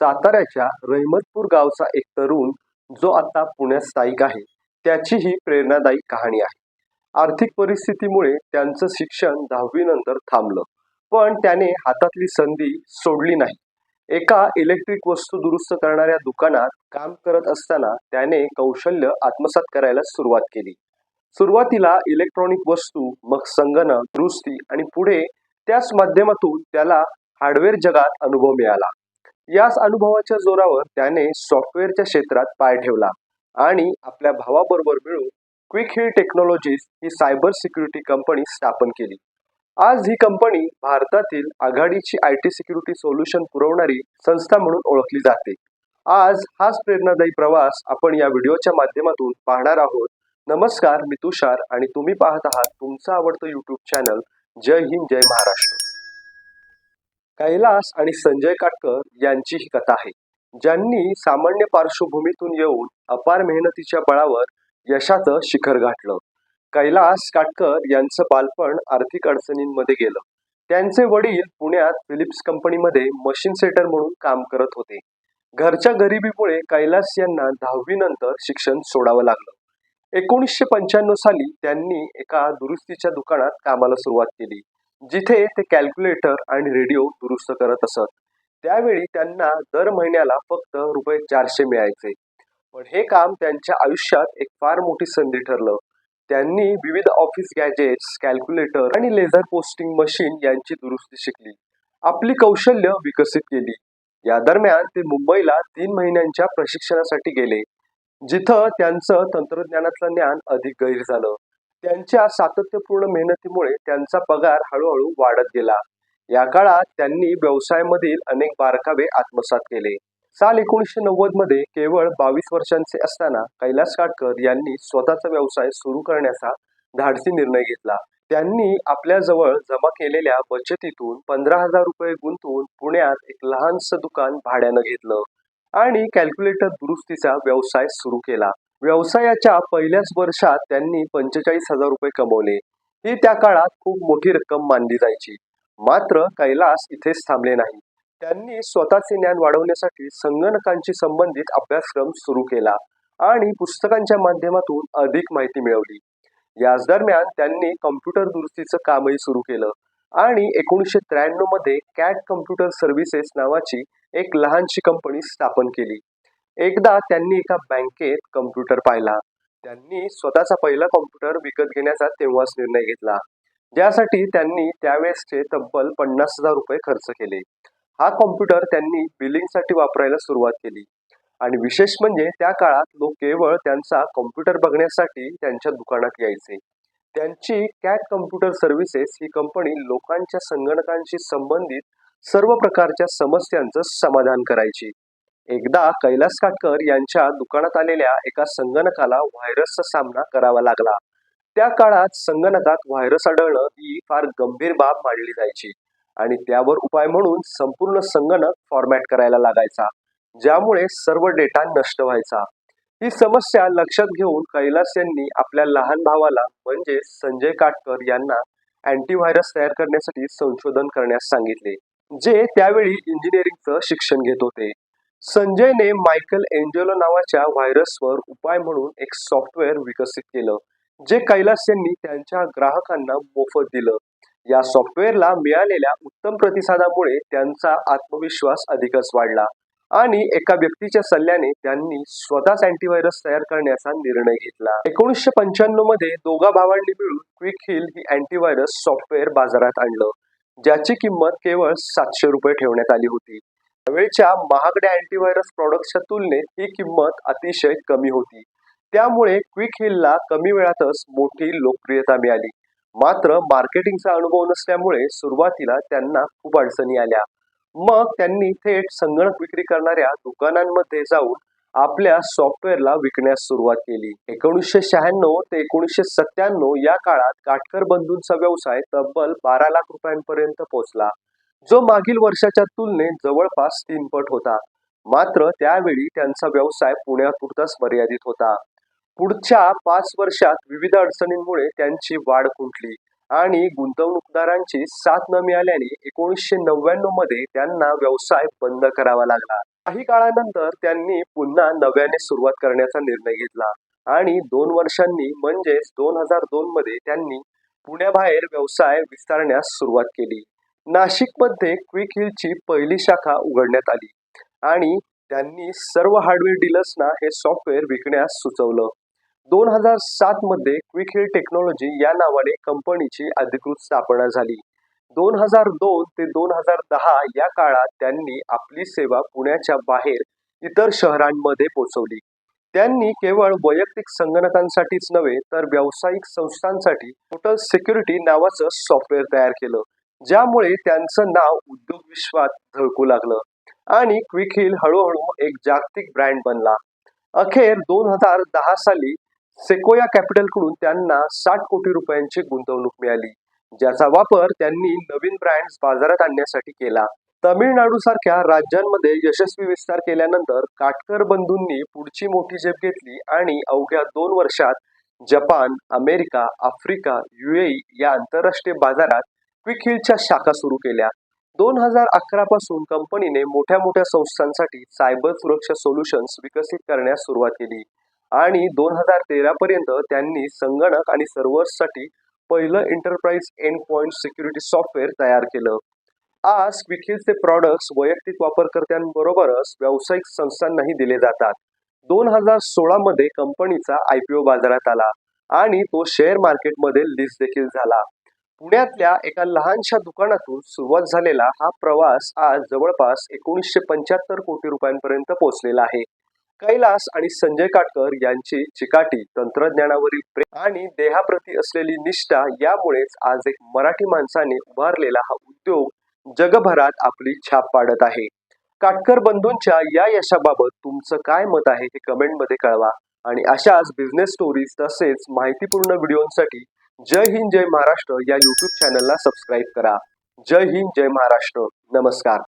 साताऱ्याच्या रहिमतपूर गावचा एक तरुण जो आता पुण्यात स्थायिक आहे त्याची ही प्रेरणादायी कहाणी आहे. आर्थिक परिस्थितीमुळे त्यांचं शिक्षण दहावीनंतर थांबलं पण त्याने हातातली संधी सोडली नाही. एका इलेक्ट्रिक वस्तू दुरुस्त करणाऱ्या दुकानात काम करत असताना त्याने कौशल्य आत्मसात करायला सुरुवात केली. सुरुवातीला इलेक्ट्रॉनिक वस्तू मग संगणक दुरुस्ती आणि पुढे त्याच माध्यमातून त्याला हार्डवेअर जगात अनुभव मिळाला. याच अनुभवाच्या जोरावर त्याने सॉफ्टवेअरच्या क्षेत्रात पाय ठेवला आणि आपल्या भावाबरोबर मिळून क्विक हिल टेक्नॉलॉजीज ही सायबर सिक्युरिटी कंपनी स्थापन केली. आज ही कंपनी भारतातील आघाडीची आय टी सिक्युरिटी सोल्युशन पुरवणारी संस्था म्हणून ओळखली जाते. आज हाच प्रेरणादायी प्रवास आपण या व्हिडिओच्या माध्यमातून पाहणार आहोत. नमस्कार मी तुषार आणि तुम्ही पाहत आहात तुमचं आवडतं युट्यूब चॅनल जय हिंद जय महाराष्ट्र. कैलास आणि संजय काटकर यांची ही कथा आहे ज्यांनी सामान्य पार्श्वभूमीतून येऊन अपार मेहनतीच्या बळावर यशाचं शिखर गाठलं. कैलास काटकर यांचं बालपण आर्थिक अडचणींमध्ये गेलं. त्यांचे वडील पुण्यात फिलिप्स कंपनीमध्ये मशीन सेटर म्हणून काम करत होते. घरच्या गरिबीमुळे कैलास यांना दहावी नंतर शिक्षण सोडावं लागलं. एकोणीसशे पंच्याण्णव साली त्यांनी एका दुरुस्तीच्या दुकानात कामाला सुरुवात केली. जिथे ते कॅल्क्युलेटर आणि रेडिओ दुरुस्त करत असत. त्यावेळी त्यांना दर महिन्याला फक्त रुपये चारशे मिळायचे. पण हे काम त्यांच्या आयुष्यात एक फार मोठी संधी ठरलं. त्यांनी विविध ऑफिस गॅजेट्स कॅल्क्युलेटर आणि लेझर पोस्टिंग मशीन यांची दुरुस्ती शिकली. आपली कौशल्य विकसित केली. या दरम्यान ते मुंबईला तीन महिन्यांच्या प्रशिक्षणासाठी गेले. जिथं त्यांचं तंत्रज्ञानातलं ज्ञान अधिक गैर झालं. त्यांच्या सातत्यपूर्ण मेहनतीमुळे त्यांचा पगार हळूहळू वाढत गेला. या काळात त्यांनी व्यवसायामधील अनेक बारकावे आत्मसात केले. साल एकोणीसशे नव्वदमध्ये केवळ बावीस वर्षांचे असताना कैलास काटकर यांनी स्वतःचा व्यवसाय सुरू करण्याचा धाडसी निर्णय घेतला. त्यांनी आपल्या जवळ जमा केलेल्या बचतीतून पंधरा हजार रुपये गुंतवून पुण्यात एक लहानसं दुकान भाड्यानं घेतलं आणि कॅल्क्युलेटर दुरुस्तीचा व्यवसाय सुरू केला. व्यवसायाच्या पहिल्याच वर्षात त्यांनी पंचेचाळीस हजार रुपये कमवले. ही त्या काळात खूप मोठी रक्कम मानली जायची. मात्र कैलास इथेच थांबले नाही. त्यांनी स्वतःचे ज्ञान वाढवण्यासाठी संगणकांशी संबंधित अभ्यासक्रम सुरू केला आणि पुस्तकांच्या माध्यमातून अधिक माहिती मिळवली. याच दरम्यान त्यांनी कम्प्युटर दुरुस्तीचं कामही सुरू केलं आणि एकोणीसशे त्र्याण्णवमध्ये कॅट कम्प्युटर सर्व्हिसेस नावाची एक लहानशी कंपनी स्थापन केली. एकदा त्यांनी एका बँकेत कम्प्युटर पाहिला. त्यांनी स्वतःचा पहिला कॉम्प्युटर विकत घेण्याचा तेव्हाच निर्णय घेतला. ज्यासाठी त्यांनी त्यावेळेसचे तब्बल पन्नास हजार रुपये खर्च केले. हा कॉम्प्युटर त्यांनी बिलिंगसाठी वापरायला सुरुवात केली. आणि विशेष म्हणजे त्या काळात लोक केवळ त्यांचा कॉम्प्युटर बघण्यासाठी त्यांच्या दुकानात यायचे. त्यांची कॅट कम्प्युटर सर्व्हिसेस ही कंपनी लोकांच्या संगणकांशी संबंधित सर्व प्रकारच्या समस्यांचं समाधान करायची. एकदा कैलास काटकर यांच्या दुकानात आलेल्या एका संगणकाला व्हायरसचा सामना करावा लागला. त्या काळात संगणकात व्हायरस आढळणं ही फार गंभीर बाब मानली जायची आणि त्यावर उपाय म्हणून संपूर्ण संगणक फॉर्मॅट करायला लागायचा ज्यामुळे सर्व डेटा नष्ट व्हायचा. ही समस्या लक्षात घेऊन कैलास यांनी आपल्या लहान भावाला म्हणजे संजय काटकर यांना अँटीव्हायरस तयार करण्यासाठी संशोधन करण्यास सांगितले जे त्यावेळी इंजिनिअरिंगचं शिक्षण घेत होते. संजयने मायकल एंजेलो नावाच्या व्हायरसवर उपाय म्हणून एक सॉफ्टवेअर विकसित केलं जे कैलास यांनी त्यांच्या ग्राहकांना मोफत दिलं. या सॉफ्टवेअरला मिळालेल्या उत्तम प्रतिसादामुळे त्यांचा आत्मविश्वास अधिकच वाढला आणि एका व्यक्तीच्या सल्ल्याने त्यांनी स्वतःच अँटीव्हायरस तयार करण्याचा निर्णय घेतला. एकोणीसशे पंच्याण्णवमध्ये दोघा भावांनी मिळून क्विक हिल ही अँटीव्हायरस सॉफ्टवेअर बाजारात आणलं ज्याची किंमत केवळ सातशे रुपये ठेवण्यात आली होती. त्यावेळच्या महागड्या अँटीव्हायरस प्रॉडक्टच्या तुलनेत ही किंमत अतिशय कमी होती. त्यामुळे क्विक हिलला कमी वेळातच मोठी लोकप्रियता मिळाली. मात्र मार्केटिंगचा अनुभव नसल्यामुळे सुरुवातीला त्यांना खूप अडचणी आल्या. मग त्यांनी थेट संगणक विक्री करणाऱ्या दुकानांमध्ये जाऊन आपल्या सॉफ्टवेअरला विकण्यास सुरुवात केली. एकोणीसशे शहाण्णव ते एकोणीसशे सत्त्याण्णव या काळात काटकर बंधूंचा व्यवसाय तब्बल बारा लाख रुपयांपर्यंत पोहोचला. जो मागील वर्षाच्या तुलनेत जवळपास तीन पट होता. मात्र त्यावेळी त्यांचा व्यवसाय पुण्यापुरताच मर्यादित होता. पुढच्या पाच वर्षात विविध अडचणींमुळे त्यांची वाढ खुंटली आणि गुंतवणूकदारांची साथ न मिळाल्याने एकोणीसशे नव्याण्णवमध्ये त्यांना व्यवसाय बंद करावा लागला. काही काळानंतर त्यांनी पुन्हा नव्याने सुरुवात करण्याचा निर्णय घेतला आणि दोन वर्षांनी म्हणजेच दोन हजार दोन मध्ये त्यांनी पुण्याबाहेर व्यवसाय विस्तारण्यास सुरुवात केली. नाशिकमध्ये क्विक हिलची पहिली शाखा उघडण्यात आली आणि त्यांनी सर्व हार्डवेअर डीलर्सना हे सॉफ्टवेअर विकण्यास सुचवलं. दोन हजार सात मध्ये क्विक हिल टेक्नॉलॉजी या नावाने कंपनीची अधिकृत स्थापना झाली. दोन हजार दोन ते दोन हजार दहा या काळात त्यांनी आपली सेवा पुण्याच्या बाहेर इतर शहरांमध्ये पोहोचवली त्यांनी केवळ वैयक्तिक संगणकांसाठीच नव्हे तर व्यावसायिक संस्थांसाठी टोटल सिक्युरिटी नावाचं सॉफ्टवेअर तयार केलं. ज्यामुळे त्यांचं नाव उद्योग विश्वात झळकू लागलं आणि क्विक हिल हळूहळू एक जागतिक ब्रँड बनला. अखेर दोन हजार दहा साली सेकोया कॅपिटलकडून त्यांना साठ कोटी रुपयांची गुंतवणूक मिळाली ज्याचा वापर त्यांनी नवीन ब्रँड्स बाजारात आणण्यासाठी केला. तमिळनाडू सारख्या राज्यांमध्ये यशस्वी विस्तार केल्यानंतर काटकर बंधूंनी पुढची मोठी झेप घेतली आणि अवघ्या दोन वर्षात जपान अमेरिका आफ्रिका युएई या आंतरराष्ट्रीय बाजारात क्विक हिलच्या शाखा सुरू केल्या. दोन हजार अकरा पासून कंपनीने मोठ्या मोठ्या संस्थांसाठी सायबर सुरक्षा सोल्युशन्स विकसित करण्यास सुरुवात केली आणि दोन हजार तेरा पर्यंत त्यांनी संगणक आणि सर्व्हर्ससाठी पहिलं enterprise end point security software तयार केलं. आज क्विकहिलचे प्रॉडक्ट्स वैयक्तिक वापरकर्त्यांबरोबरच व्यावसायिक संस्थांनाही दिले जातात. दोन हजार सोळा मध्ये कंपनीचा आय पी ओ बाजारात आला आणि तो शेअर मार्केटमध्ये लिस्ट देखील झाला. पुण्यातल्या एका लहानशा दुकानातून सुरुवात झालेला हा प्रवास आज जवळपास एकोणीसशे पंच्याहत्तर कोटी रुपयांपर्यंत पोहोचलेला आहे. कैलास आणि संजय काटकर यांची चिकाटी तंत्रज्ञानावरील प्रेम आणि देहाप्रती असलेली निष्ठा यामुळेच आज एक मराठी माणसाने उभारलेला हा उद्योग जगभरात आपली छाप पाडत आहे. काटकर बंधूंच्या या यशाबाबत तुमचं काय मत आहे हे कमेंटमध्ये कळवा आणि अशाच बिझनेस स्टोरीज तसेच माहितीपूर्ण व्हिडिओंसाठी जय हिंद जय महाराष्ट्र या यूट्यूब चॅनलला सबस्क्राईब करा. जय हिंद जय महाराष्ट्र. नमस्कार.